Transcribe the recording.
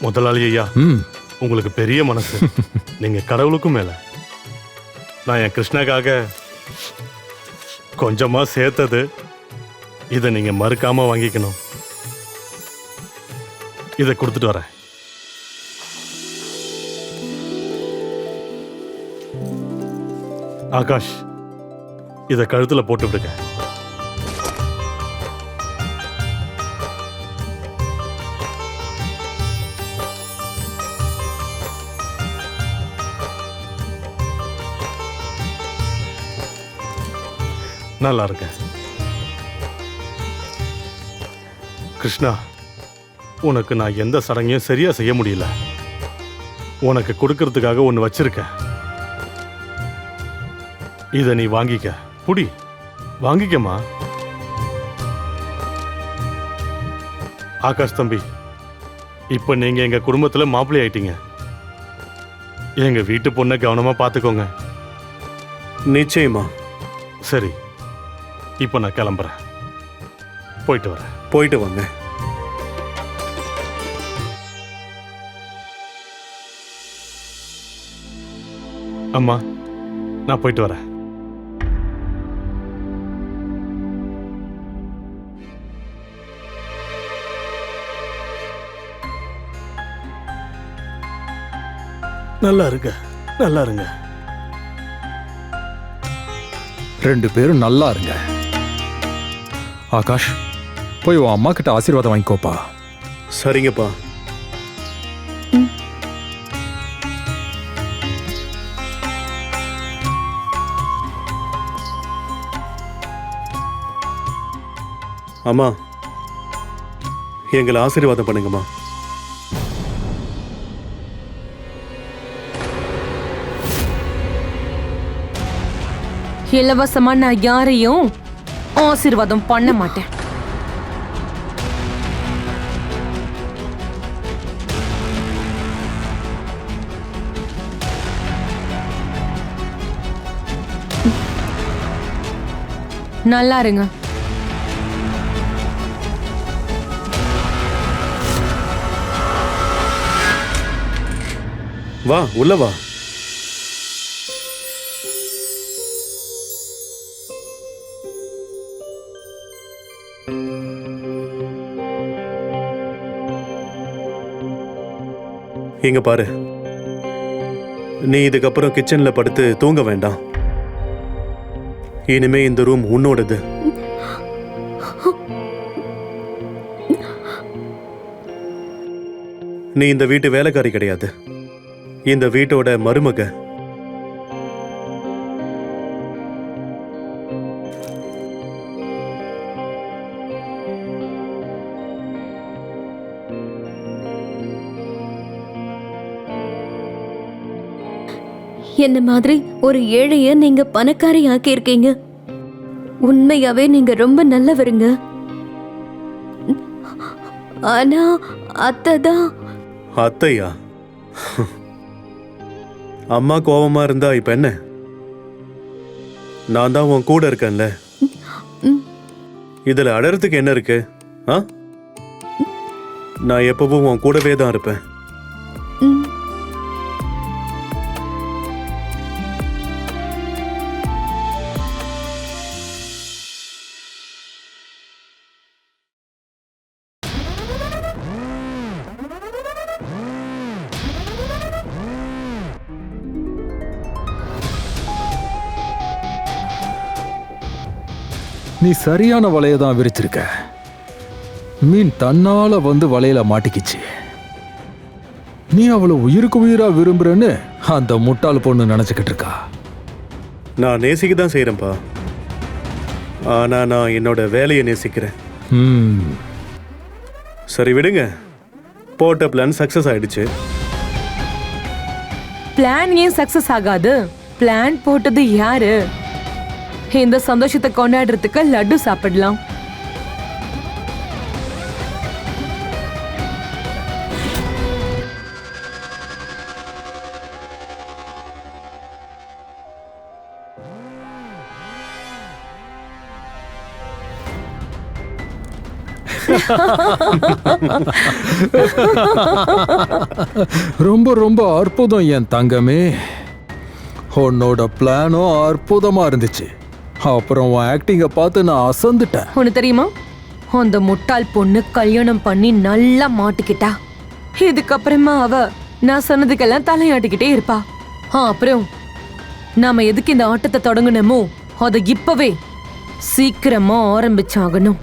முதலாளி ஐயா ம். உங்களுக்கு பெரிய மனசு. நீங்க கடவுளுக்கும் மேல. நான் என் கிருஷ்ணாக்காக கொஞ்சமா சேர்த்தது இதை நீங்க மறுக்காம வாங்கிக்கணும். இதை கொடுத்துட்டு வரேன். ஆகாஷ் இதை கழுத்துல போட்டு விடுங்க. நல்லா இருக்க கிருஷ்ணா உனக்கு நான் எந்த சடங்கையும் சரியா செய்ய முடியல. உனக்கு கொடுக்கறதுக்காக ஒன்று வச்சிருக்கேன். இதை நீ வாங்கிக்க. புடி வாங்கிக்கம்மா. ஆகாஷ் தம்பி இப்போ நீங்க எங்க குடும்பத்துல மாப்பிள்ளை ஆயிட்டீங்க. எங்க வீட்டு பொண்ணை கவனமா பார்த்துக்கோங்க நிச்சயமா. சரி. இப்போ நான் கிளம்புறேன். போயிட்டு வரேன். போயிட்டு வாங்க. அம்மா நான் போயிட்டு வரேன். நல்லா இருங்க நல்லா இருங்க. ரெண்டு பேரும் நல்லா இருங்க. ஆகாஷ் போய் உன் அம்மா கிட்ட ஆசீர்வாதம் வாங்கிக்கோப்பா. சரிங்கப்பா. அம்மா எங்களை ஆசீர்வாதம் பண்ணுங்கம்மா. இலவசமா நான் யாரையும் ஆசீர்வாதம் பண்ண மாட்டேன். நல்லா இருங்க. வா உள்ள வா. இங்க பாரு. நீ இதுக்கப்புறம் கிச்சன்ல படுத்து தூங்க வேண்டாம். இனிமே இந்த ரூம் உன்னோடது. நீ இந்த வீட்டு வேலைக்காரி கிடையாது. இந்த வீட்டோட மருமக. என்ன மாதிரி ஒரு ஏழைய நீங்க பணக்காரி ஆக்கியிருக்கீங்க? உண்மையாவே நீங்க ரொம்ப நல்லவருங்க. ஆனா அத்தை தான். அத்தையா? அம்மா கோவமா இருந்தா இப்ப என்ன? நான் தான் உன் கூட இருக்கேன்ல. இதுல அடறதுக்கு என்ன இருக்கு? ஆ? நான் எப்பவும் உன் கூடவே தான் இருப்பேன். நீ சரியான வலையை தான் விரிச்சிருக்க. மீன் தன்னால வந்து வலையில மாட்டிக்கிச்சு. நீ அவளை உயிருக்கு உயிரா விரும்புறன்னு அந்த முட்டாள் பொண்ணு நினைச்சுக்கிட்டு இருக்கா. நான் நேசிக்க தான் செய்யறேன்ப்பா ஆனா நான் என்னோட வேலையை நேசிக்கிறேன். ம். சரி விடுங்க. போட்ட பிளான் சக்சஸ் ஆயிடுச்சு. பிளான் ஏன் சக்சஸ் ஆகாது? பிளான் போட்டது யாரு? இந்த சந்தோஷத்தை கொண்டாடுறதுக்கு லட்டு சாப்பிடலாம். ரொம்ப ரொம்ப அற்புதம் என் தங்கமே. உன்னோட பிளானும் அற்புதமா இருந்துச்சு. அப்புறம் உன் ஆக்டிங்கை பார்த்து நான் அசந்துட்டேன். உனக்கு தெரியுமா? அந்த முட்டாள் பொண்ணு கல்யாணம் பண்ணி நல்லா மாட்டிக்கிட்டா. இதுக்கப்புறமா அவ நான் சொன்னதுக்கெல்லாம் தலையாட்டிக்கிட்டே இருப்பா. அப்புறம் நாம எதுக்கு இந்த ஆட்டத்தை தொடங்கணுமோ அதை இப்பவே சீக்கிரமா ஆரம்பிச்சாகணும்.